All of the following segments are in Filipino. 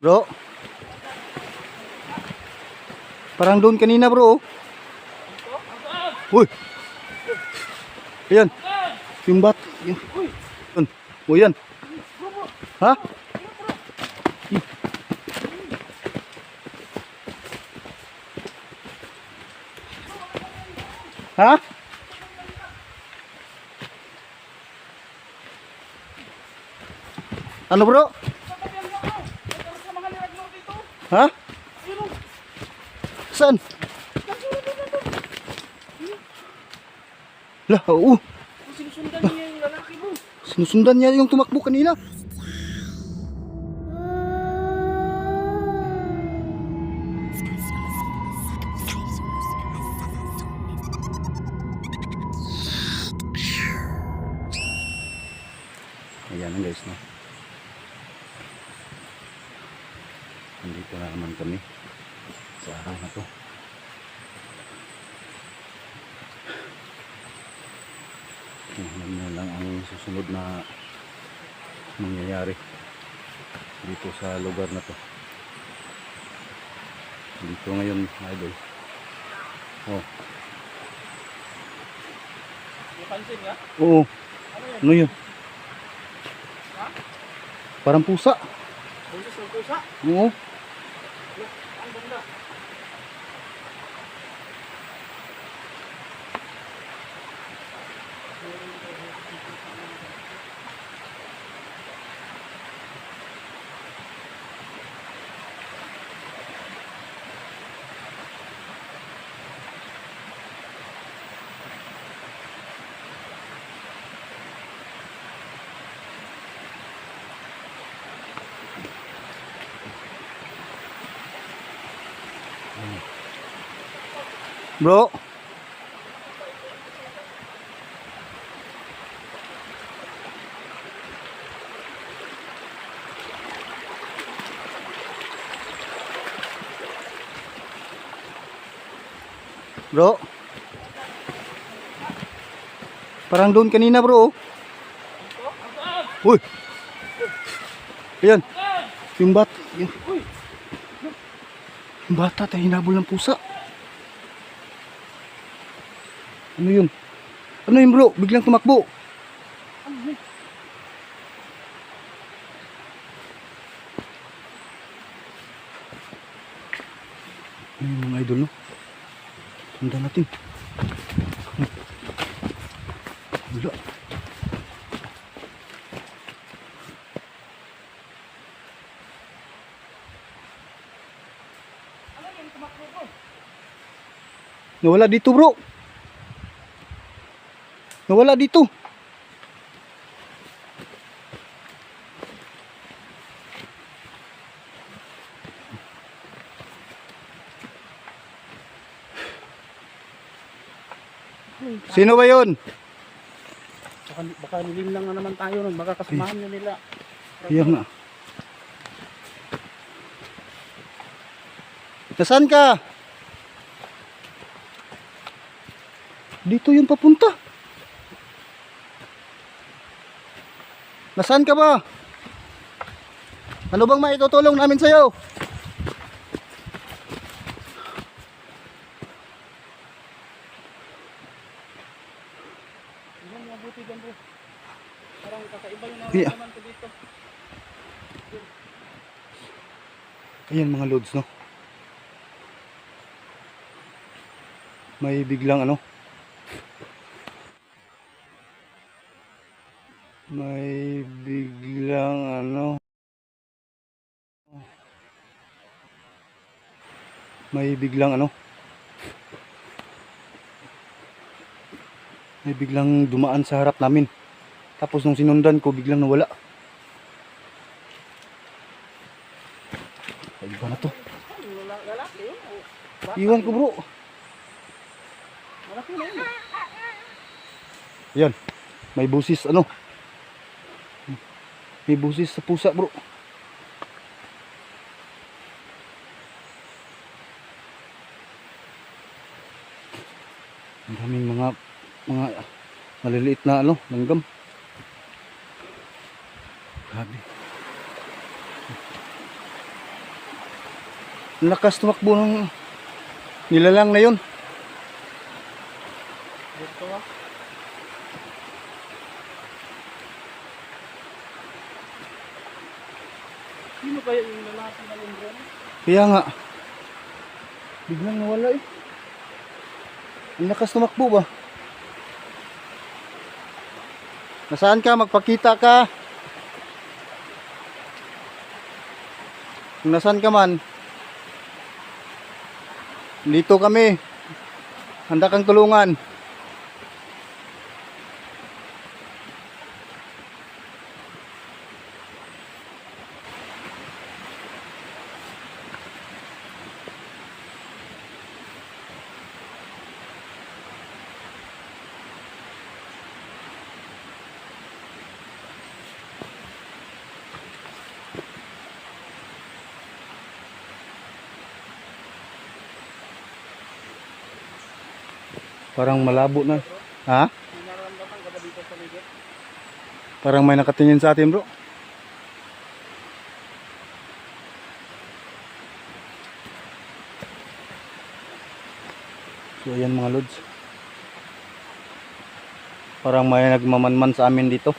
Bro. Parang doon kanina bro. oh. Uy. Ayan. Yung bat. Yan. Yan. O yan. Ha? Ha? Ano bro? Ha? Saan? Lah, oo. Sinusundan niya yung lalaki mo. Sinusundan niya yung tumakbo kanina. Ayan guys, no? Nandito na naman kami sa araw na to. Tingnan mo lang ang susunod na mangyayari dito sa lugar na to. Dito ngayon, idol. Oh, Napansin nga? oo. Ano yan? Ano yun? Parang pusa. Buntis ng pusa? Oo. Bro. Bro. Parang doon kanina, bro. Uy. Ayan. Yung bat. Yung, yung bata tayo hinabol ng pusa. Ano yun? Ano yun bro? Biglang tumakbo. Ano yung mga idol no? Sundan natin. Wala. Nawala dito bro. Nawala dito. Sino ba yun? Baka, baka nilim lang na naman tayo nun. Baka kasamahan nyo nila. Ayan nga. Nasaan ka? Dito yung papunta. Nasaan ka ba? Ano bang maitutulong namin sa'yo? Yan, mabuti dyan bro. Parang kakaiba yung ko dito. Ayan mga loads no. May biglang ano. May biglang ano. May biglang ano. May biglang dumaan sa harap namin. Tapos nung sinundan ko biglang nawala. Ay, iba na to. Iwan ko bro. Yan. May busis ano. May busis sa pusa bro. Daming mga mga maliliit na ano, langgam. Grabe. Lakas tumakbo ng nilalang na yun. Dito. Sino kaya yung lalaki na drone? Kaya nga. Biglang nawala eh. Ang lakas tumakbo ba? Nasaan ka? Magpakita ka. Kung nasaan ka man. Dito kami. Handa kang tulungan. Parang malabo na. Ha? Parang may nakatingin sa atin bro. So ayan mga lods. Parang may nagmamanman sa amin. Dito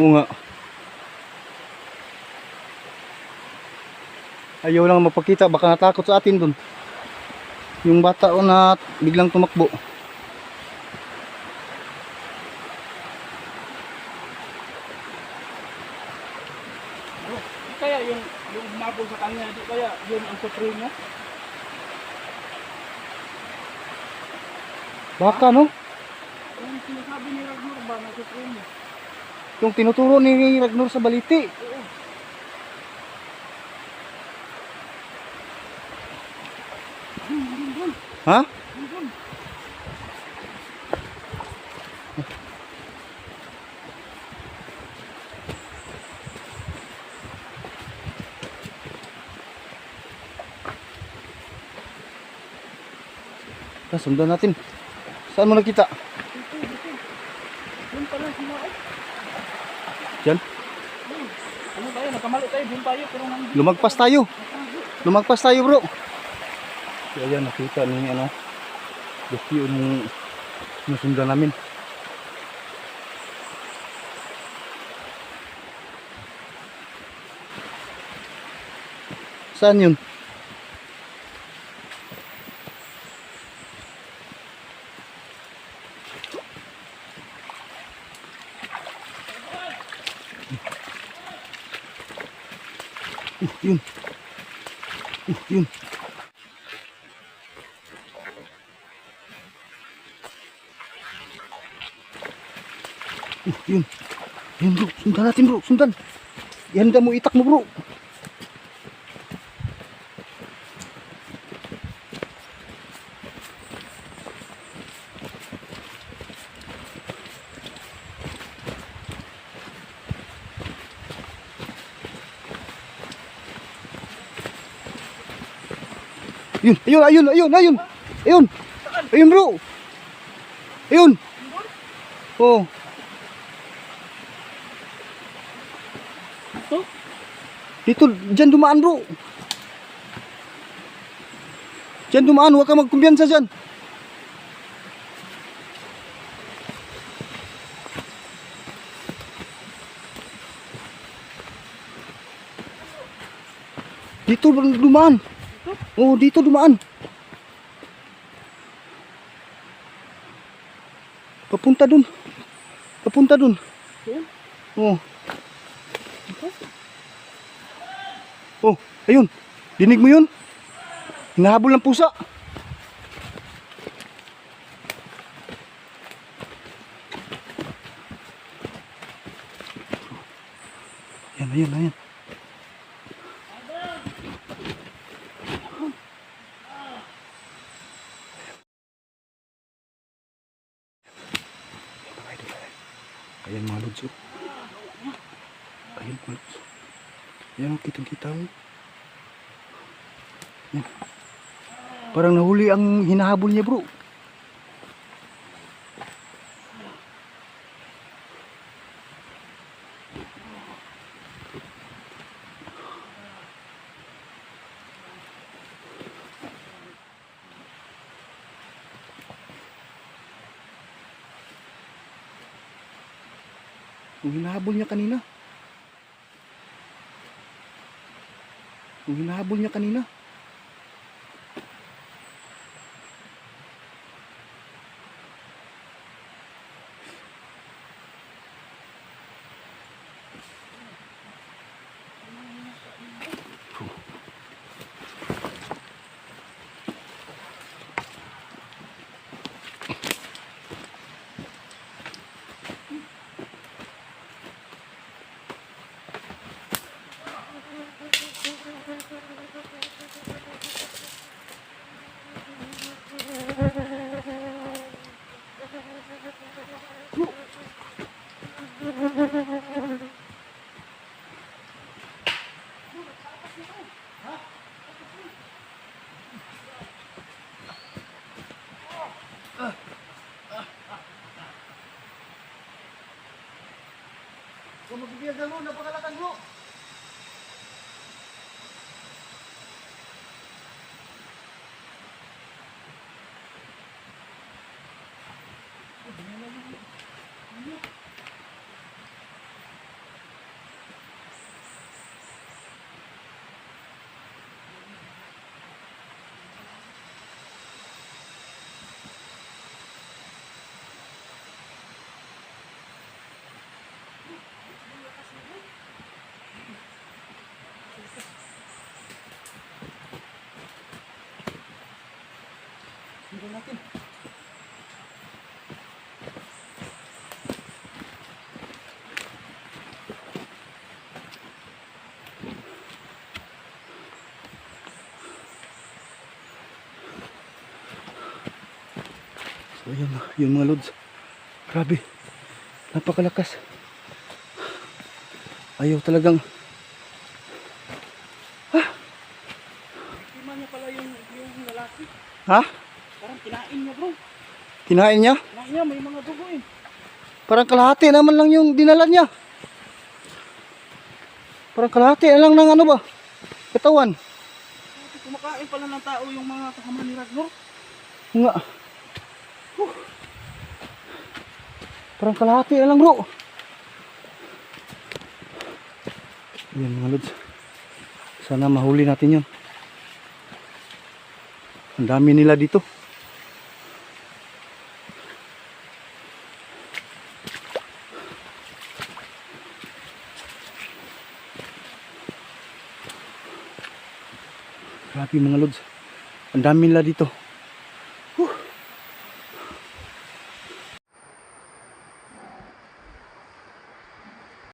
Oo nga. Ayaw lang mapakita, baka natakot sa atin dun. Yung bata o na biglang tumakbo. Bro, di kaya yung yung humabol sa kanya, di kaya yun ang supreme niya? Baka no? Yung sinasabi ni Ragnar ba na supreme niya? Yung tinuturo ni Ragnar sa baliti. Ha? Tara, sundan natin. Saan mo nakita? Dito, dito. Dun pala sila eh. Diyan? Dun. Ano tayo? Nakamali tayo. Pero nandito. Lumagpas tayo. Lumagpas tayo bro. So ayan, nakita ni ano. Dukyo nung nasundan namin. Saan yun? Uh, yun. Uh, yun. Uh, yun. Yun bro, sundan natin bro, sundan. Ihanda mo itak mo bro. Yun, ayun, ayun, ayun, ayun. Ayun. Ayun bro. Ayun. Oh. Dito, dyan dumaan bro. Dyan dumaan, huwag ka magkumbiyansa dyan. Dito dumaan. Oo, dito dumaan. Papunta dun. Papunta dun. Oh, ayun. Dinig mo yun? Hinahabol ng pusa. Ayan, ayan, ayan. Ayan mga lods. oh. Ayun, mga lods. Yan, kitang kita mo. Yan. Parang nahuli ang hinahabol niya bro. Yung hinahabol niya kanina. Yung hinahabol niya kanina. Magbibiyagan mo, napakalakan mo. Hindi natin. So yun, yun mga lods. Grabe. Napakalakas. Ayaw talagang Biktima niya pala yung, yung lalaki. Ha? Parang kinain niya bro. Kinain niya? Kinain niya, may mga dugo eh. Parang kalahati naman lang yung dinala niya. Parang kalahati na lang ng ano ba? Katawan. Kumakain pala ng tao yung mga kasama ni Ragnar. Nga. Huh. Parang kalahati lang bro. Yan mga lods. Sana mahuli natin yun. Ang dami nila dito. Mga lods. Ang dami nila dito.